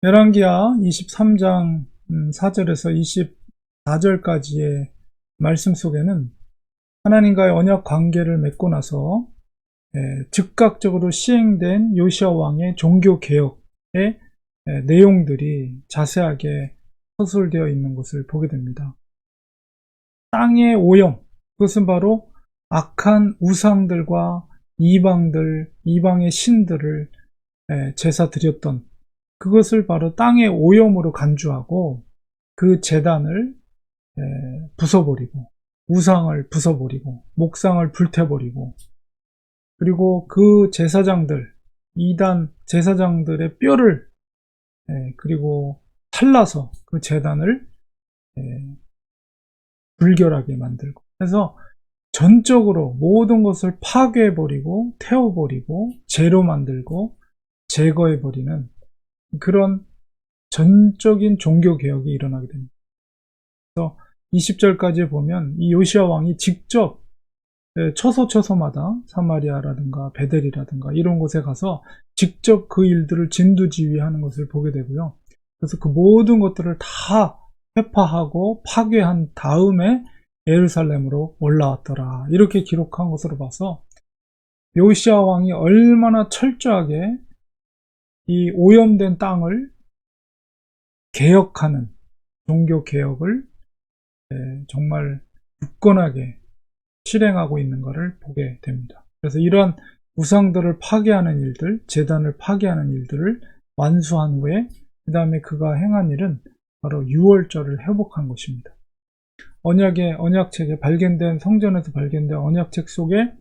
열왕기하 23장 4절에서 24절까지의 말씀 속에는 하나님과의 언약 관계를 맺고 나서 예, 즉각적으로 시행된 요시아 왕의 종교 개혁의 예, 내용들이 자세하게 서술되어 있는 것을 보게 됩니다. 땅의 오염, 그것은 바로 악한 우상들과 이방들, 이방의 신들을 예, 제사 드렸던 그것을 바로 땅의 오염으로 간주하고 그 재단을 부숴버리고 우상을 부숴버리고 목상을 불태버리고 그리고 그 제사장들 이단 제사장들의 뼈를 그리고 탈라서 그 재단을 불결하게 만들고. 그래서 전적으로 모든 것을 파괴해버리고 태워버리고 재로 만들고 제거해버리는 그런 전적인 종교 개혁이 일어나게 됩니다. 그래서 20절까지 보면 이 요시아 왕이 직접 처소 처소마다 사마리아라든가 베델이라든가 이런 곳에 가서 직접 그 일들을 진두지휘하는 것을 보게 되고요. 그래서 그 모든 것들을 다 회파하고 파괴한 다음에 예루살렘으로 올라왔더라. 이렇게 기록한 것으로 봐서 요시아 왕이 얼마나 철저하게 이 오염된 땅을 개혁하는 종교 개혁을 정말 굳건하게 실행하고 있는 것을 보게 됩니다. 그래서 이러한 우상들을 파괴하는 일들, 재단을 파괴하는 일들을 완수한 후에 그 다음에 그가 행한 일은 바로 유월절을 회복한 것입니다. 언약의 언약책에 발견된 성전에서 발견된 언약책 속에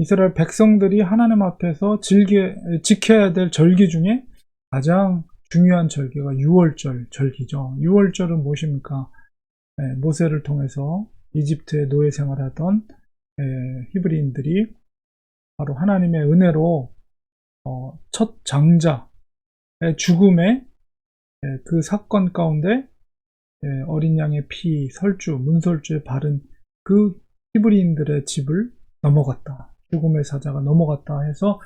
이스라엘 백성들이 하나님 앞에서 즐겨, 지켜야 될 절기 중에 가장 중요한 절기가 6월절 절기죠. 6월절은 무엇입니까? 네, 모세를 통해서 이집트의 노예 생활하던 네, 히브리인들이 바로 하나님의 은혜로 어, 첫 장자의 죽음에 네, 그 사건 가운데 어린 양의 피, 설주, 문설주에 바른 그 히브리인들의 집을 넘어갔다. 죽음의 사자가 넘어갔다 해서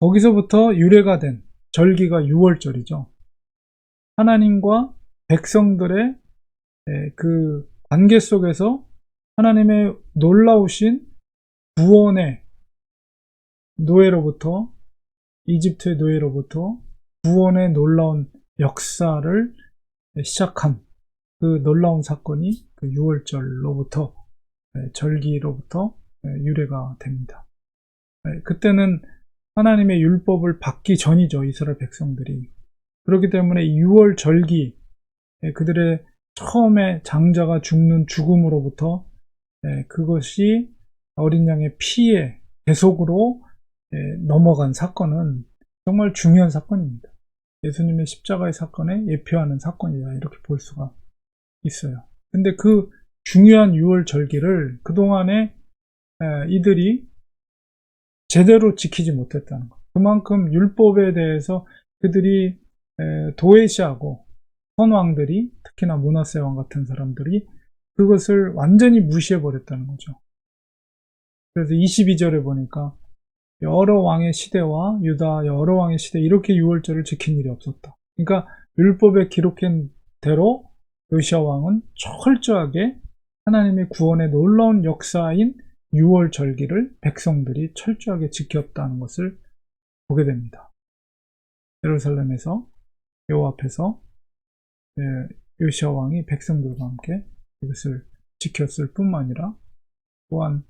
거기서부터 유래가 된 절기가 6월절이죠. 하나님과 백성들의 그 관계 속에서 하나님의 놀라우신 구원의 노예로부터 이집트의 노예로부터 구원의 놀라운 역사를 시작한 그 놀라운 사건이 그 6월절로부터 절기로부터 유래가 됩니다. 그때는 하나님의 율법을 받기 전이죠. 이스라엘 백성들이. 그렇기 때문에 6월 절기 그들의 처음에 장자가 죽는 죽음으로부터 그것이 어린 양의 피에 계속으로 넘어간 사건은 정말 중요한 사건입니다. 예수님의 십자가의 사건에 예표하는 사건이다 이렇게 볼 수가 있어요. 근데 그 중요한 6월 절기를 그동안에 이들이 제대로 지키지 못했다는 것. 그만큼 율법에 대해서 그들이 도외시하고 선왕들이 특히나 문하세 왕 같은 사람들이 그것을 완전히 무시해 버렸다는 거죠. 그래서 22절에 보니까 여러 왕의 시대와 유다 여러 왕의 시대 이렇게 유월절을 지킨 일이 없었다. 그러니까 율법에 기록한 대로 요시아 왕은 철저하게 하나님의 구원의 놀라운 역사인 6월 절기를 백성들이 철저하게 지켰다는 것을 보게 됩니다. 예루살렘에서 여호 앞에서 예, 요시아 왕이 백성들과 함께 이것을 지켰을 뿐만 아니라 또한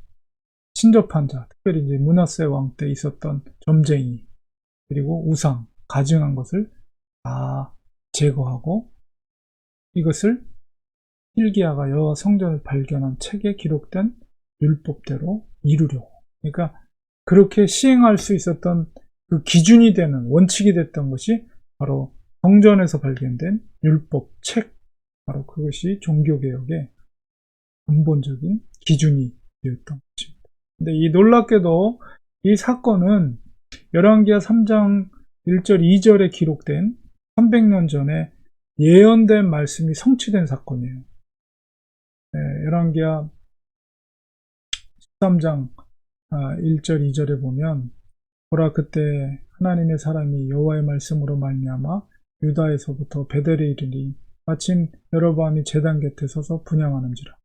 친접한 자, 특별히 이제 문하세 왕 때 있었던 점쟁이 그리고 우상, 가증한 것을 다 제거하고 이것을 hil기야가 여호와 성전을 발견한 책에 기록된 율법대로 이루려고. 그러니까 그렇게 시행할 수 있었던 그 기준이 되는 원칙이 됐던 것이 바로 성전에서 발견된 율법 책, 바로 그것이 종교개혁의 근본적인 기준이 되었던 것입니다. 근데 이 놀랍게도 이 사건은 열왕기하 3장 1절 2절에 기록된 300년 전에 예언된 말씀이 성취된 사건이에요. 네, 열왕기하 13장 1절 아, 2절에 보면 보라 그때 하나님의 사람이 여호와의 말씀으로 말미암아 유다에서부터 베델에 이르니 마침 여로보암이 제단 곁에 서서 분양하는지라.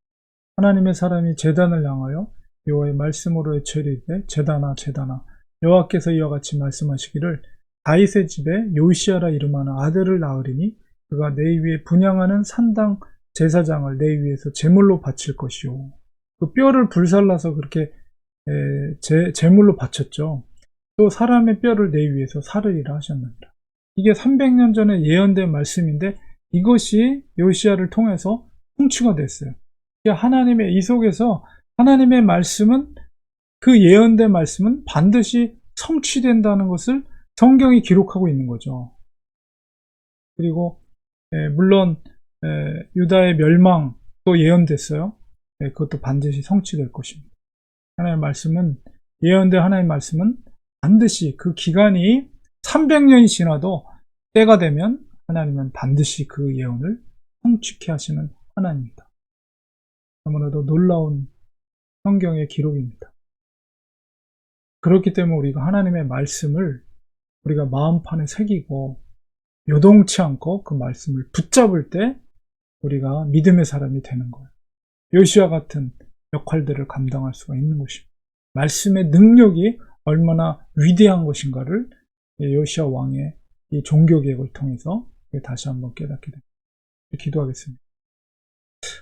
하나님의 사람이 제단을 향하여 여호와의 말씀으로 외쳐이르되 제단아 제단아 여호와께서 이와 같이 말씀하시기를 다윗의 집에 요시아라 이름하는 아들을 낳으리니 그가 내 위에 분양하는 산당 제사장을 내 위에서 제물로 바칠 것이요 그 뼈를 불살라서 그렇게 에, 제, 제물로 바쳤죠 또 사람의 뼈를 내 위에서 사르리라 하셨느니라 이게 300년 전에 예언된 말씀인데 이것이 요시아를 통해서 성취가 됐어요. 하나님의 이 속에서 하나님의 말씀은 그 예언된 말씀은 반드시 성취된다는 것을 성경이 기록하고 있는 거죠. 그리고 에, 물론 에, 유다의 멸망도 예언됐어요. 에, 그것도 반드시 성취될 것입니다. 하나님의 말씀은 예언된 하나님의 말씀은 반드시 그 기간이 300년이 지나도 때가 되면 하나님은 반드시 그 예언을 성취케 하시는 하나님입니다. 너무나도 놀라운 성경의 기록입니다. 그렇기 때문에 우리가 하나님의 말씀을 우리가 마음판에 새기고 요동치 않고 그 말씀을 붙잡을 때 우리가 믿음의 사람이 되는 거예요. 요시와 같은 역할들을 감당할 수가 있는 것입니다. 말씀의 능력이 얼마나 위대한 것인가를 요시아 왕의 이 종교 개혁을 통해서 다시 한번 깨닫게 됩니다. 기도하겠습니다.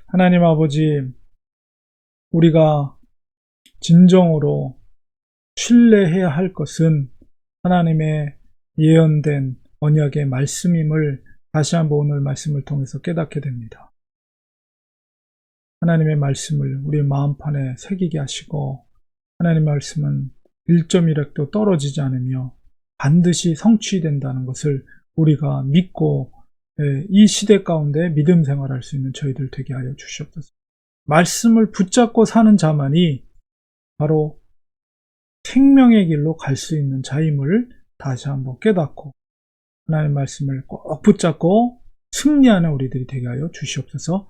하나님 아버지, 우리가 진정으로 신뢰해야 할 것은 하나님의 예언된 언약의 말씀임을 다시 한번 오늘 말씀을 통해서 깨닫게 됩니다. 하나님의 말씀을 우리 마음판에 새기게 하시고 하나님의 말씀은 1점이라도 떨어지지 않으며 반드시 성취된다는 것을 우리가 믿고 예, 이 시대 가운데 믿음 생활할 수 있는 저희들 되게 하여 주시옵소서. 말씀을 붙잡고 사는 자만이 바로 생명의 길로 갈 수 있는 자임을 다시 한번 깨닫고 하나님의 말씀을 꼭 붙잡고 승리하는 우리들이 되게 하여 주시옵소서